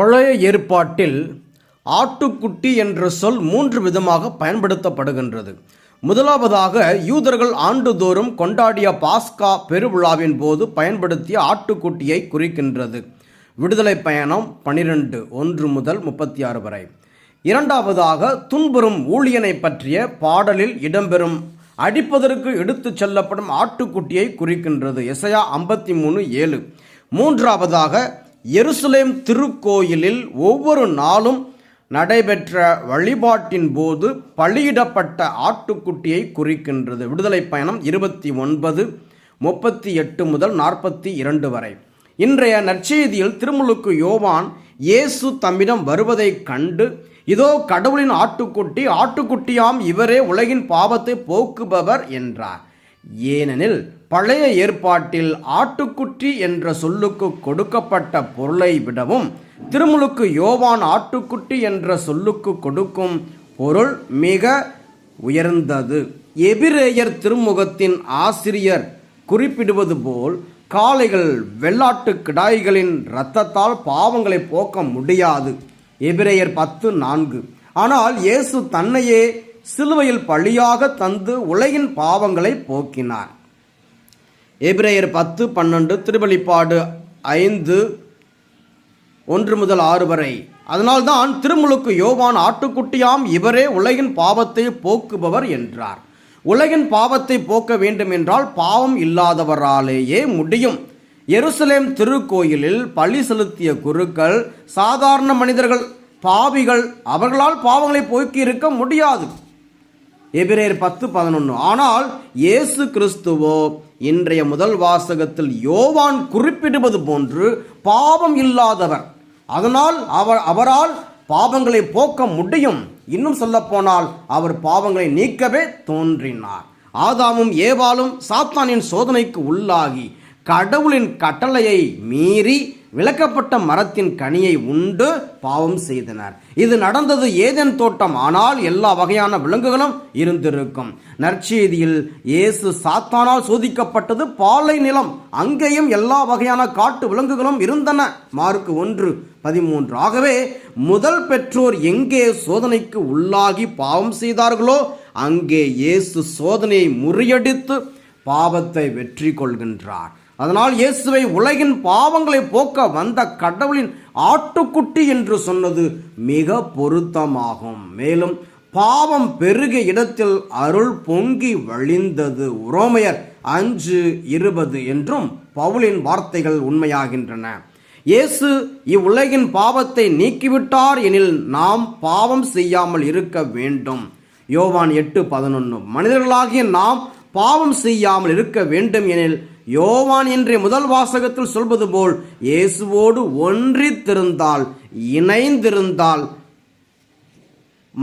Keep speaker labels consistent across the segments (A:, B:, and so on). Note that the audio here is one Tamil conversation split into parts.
A: பழைய ஏற்பாட்டில் ஆட்டுக்குட்டி என்ற சொல் மூன்று விதமாக பயன்படுத்தப்படுகின்றது. முதலாவதாக யூதர்கள் ஆண்டுதோறும் கொண்டாடிய பாஸ்கா பெருவிழாவின் போது பயன்படுத்திய ஆட்டுக்குட்டியை குறிக்கின்றது. விடுதலை பயணம் பனிரெண்டு ஒன்று முதல் முப்பத்தி ஆறு வரை. இரண்டாவதாக துன்புறும் ஊழியனை பற்றிய பாடலில் இடம்பெறும் அடிப்பதற்கு எடுத்துச் செல்லப்படும் ஆட்டுக்குட்டியை குறிக்கின்றது. இசையா ஐம்பத்தி மூணு ஏழு. மூன்றாவதாக எருசலேம் திருக்கோயிலில் ஒவ்வொரு நாளும் நடைபெற்ற வழிபாட்டின் போது பலியிடப்பட்ட ஆட்டுக்குட்டியை குறிக்கின்றது. விடுதலை பயணம் இருபத்தி ஒன்பது முப்பத்தி எட்டு முதல் நாற்பத்தி இரண்டு வரை. இன்றைய நற்செய்தியில் திருமுழுக்கு யோவான் இயேசு தம்மிடம் வருவதைக் கண்டு இதோ கடவுளின் ஆட்டுக்குட்டி ஆட்டுக்குட்டியாம் இவரே உலகின் பாவத்தை போக்குபவர் என்றார். ஏனெனில் பழைய ஏற்பாட்டில் ஆட்டுக்குட்டி என்ற சொல்லுக்கு கொடுக்கப்பட்ட பொருளை விடவும் திருமுழுக்கு யோவான் ஆட்டுக்குட்டி என்ற சொல்லுக்கு கொடுக்கும் பொருள் மிக உயர்ந்தது. எபிரேயர் திருமுகத்தின் ஆசிரியர் குறிப்பிடுவது போல் காளைகள் வெள்ளாட்டு கிடாய்களின் இரத்தத்தால் பாவங்களை போக்க முடியாது. எபிரேயர் பத்து நான்கு. ஆனால் இயேசு தன்னையே சிலுவையில் பழியாக தந்து உலகின் பாவங்களை போக்கினார். எபிரேயர் பத்து பன்னெண்டு திருவெளிப்பாடு ஐந்து ஒன்று முதல் ஆறு வரை. அதனால்தான் திருமுழுக்கு யோவான் ஆட்டுக்குட்டியாம் இவரே உலகின் பாவத்தை போக்குபவர் என்றார். உலகின் பாவத்தை போக்க வேண்டும் என்றால் பாவம் இல்லாதவராலேயே முடியும். எருசலேம் திருக்கோயிலில் பழி செலுத்திய குருக்கள் சாதாரண மனிதர்கள் பாவிகள் அவர்களால் பாவங்களை போக்கி இருக்க முடியாது. எபிரேர் பத்து பதினொன்று ஆனால் இயேசு கிறிஸ்துவோ இன்றைய முதல் வாசகத்தில் யோவான் குறிப்பிடுவது போன்று பாவம் இல்லாதவர். அதனால் அவர் அவரால் பாவங்களை போக்க முடியும். இன்னும் சொல்லப்போனால் அவர் பாவங்களை நீக்கவே தோன்றினார். ஆதாமும் ஏவாளும் சாத்தானின் சோதனைக்கு உள்ளாகி கடவுளின் கட்டளையை மீறி விளக்கப்பட்ட மரத்தின் கனியை உண்டு பாவம் செய்தனர். இது நடந்தது ஏதேன் தோட்டம். ஆனால் எல்லா வகையான விலங்குகளும் இருந்திருக்கும். நற்செய்தியில் இயேசு சாத்தானால் சோதிக்கப்பட்டது பாலை நிலம். அங்கேயும் எல்லா வகையான காட்டு விலங்குகளும் இருந்தன. மார்க்கு ஒன்று பதிமூன்று. ஆகவே முதல் பெற்றோர் எங்கே சோதனைக்கு உள்ளாகி பாவம் செய்தார்களோ அங்கே இயேசு சோதனையை முறியடித்து பாவத்தை வெற்றி கொள்கின்றார். அதனால் இயேசுவை உலகின் பாவங்களை போக்க வந்த கடவுளின் ஆட்டுக்குட்டி என்று சொன்னது மிக பொருத்தமாகும். மேலும் பாவம் பெருகிய இடத்தில் அருள் பொங்கி வழிந்தது. உரோமையர் அஞ்சு இருபது என்றும் பவுலின் வார்த்தைகள் உண்மையாகின்றன. இயேசு இவ்வுலகின் பாவத்தை நீக்கிவிட்டார் எனில் நாம் பாவம் செய்யாமல் இருக்க வேண்டும். யோவான் எட்டு பதினொன்று மனிதர்களாகிய நாம் பாவம் செய்யாமல் இருக்க வேண்டும் எனில் யோவான் என்ற முதல் வாசகத்தில் சொல்வது போல் இயேசுவோடு ஒன்றித்திருந்தால் இணைந்திருந்தால்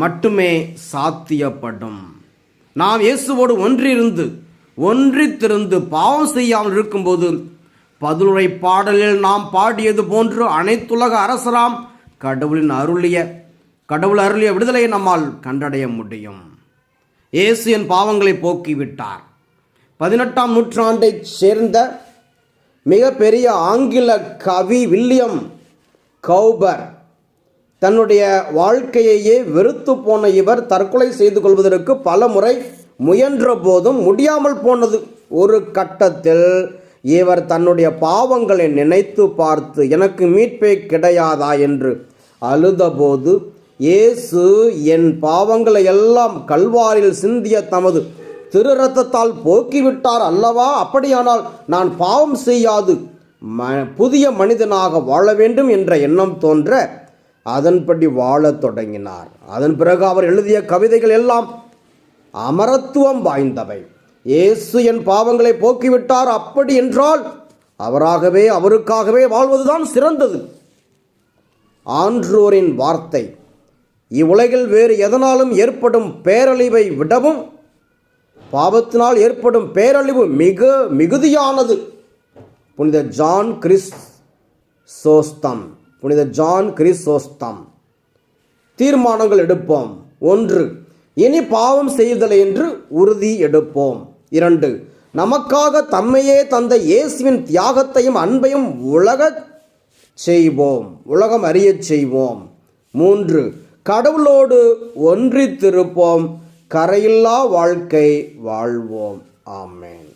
A: மட்டுமே சாத்தியப்படும். நாம் இயேசுவோடு ஒன்றிருந்து ஒன்றித்திருந்து பாவம் செய்யாமல் இருக்கும்போது பதிலுரை பாடலில் நாம் பாடியது போன்று அனைத்துலக அரசராம் கடவுளின் அருளிய கடவுள் அருளிய விடுதலையை நம்மால் கண்டடைய முடியும். இயேசு என் பாவங்களை போக்கிவிட்டார். பதினெட்டாம் நூற்றாண்டைச் சேர்ந்த மிகப்பெரிய ஆங்கில கவி வில்லியம் கௌபர் தன்னுடைய வாழ்க்கையையே வெறுத்து போன இவர் தற்கொலை செய்து கொள்வதற்கு பல முறை முயன்ற போதும் முடியாமல் போனது. ஒரு கட்டத்தில் இவர் தன்னுடைய பாவங்களை நினைத்து பார்த்து எனக்கு மீட்பே கிடையாதா? என்று அழுதபோது இயேசு என் பாவங்களை எல்லாம் கல்வாரில் சிந்திய தமது திரு ரத்தத்தால் போக்கிவிட்டார் அல்லவா? அப்படியானால் நான் பாவம் செய்யாது. ம புதிய மனிதனாக வாழ வேண்டும் என்ற எண்ணம் தோன்ற அதன்படி வாழத் தொடங்கினார். அதன் பிறகு அவர் எழுதிய கவிதைகள் எல்லாம் அமரத்துவம் வாய்ந்தவை. இயேசு என் பாவங்களை போக்கிவிட்டார். அப்படி என்றால் அவராகவே அவருக்காகவே வாழ்வதுதான் சிறந்தது. ஆன்றோரின் வார்த்தை இவ்வுலகில் வேறு எதனாலும் ஏற்படும் பேரழிவை விடவும் பாவத்தினால் ஏற்படும் பேரழிவு மிக மிகுதியானது. புனித ஜான் கிறிஸ் சோஸ்தம் புனித ஜான் கிறிஸ் சோஸ்தம் தீர்மானங்கள் எடுப்போம். ஒன்று இனி பாவம் செய்தலை என்று உறுதி எடுப்போம். இரண்டு நமக்காக தம்மையே தந்த இயேசுவின் தியாகத்தையும் அன்பையும் உலக செய்வோம். உலகம் அறியச் செய்வோம். மூன்று கடவுளோடு ஒன்றித்திருப்போம். கரையில்லா வாழ்க்கை வாழ்வோம். ஆமேன்.